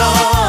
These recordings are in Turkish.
sol.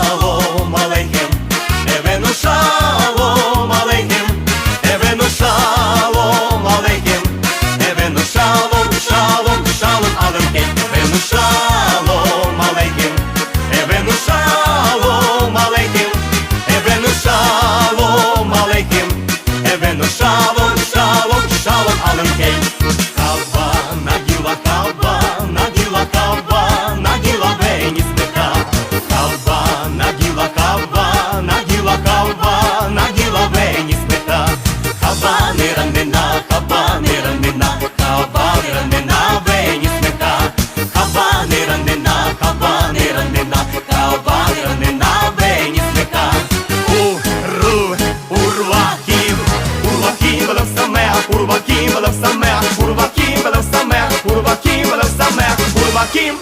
bakayım.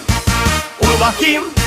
Ulu bakayım.